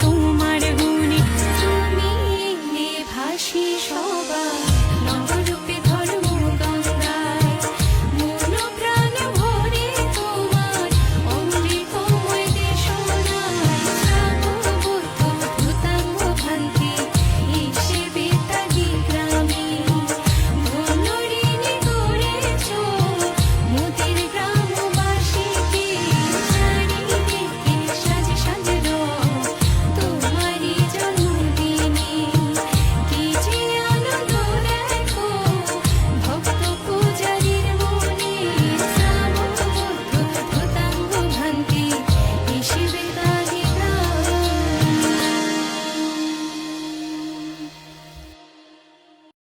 তোমার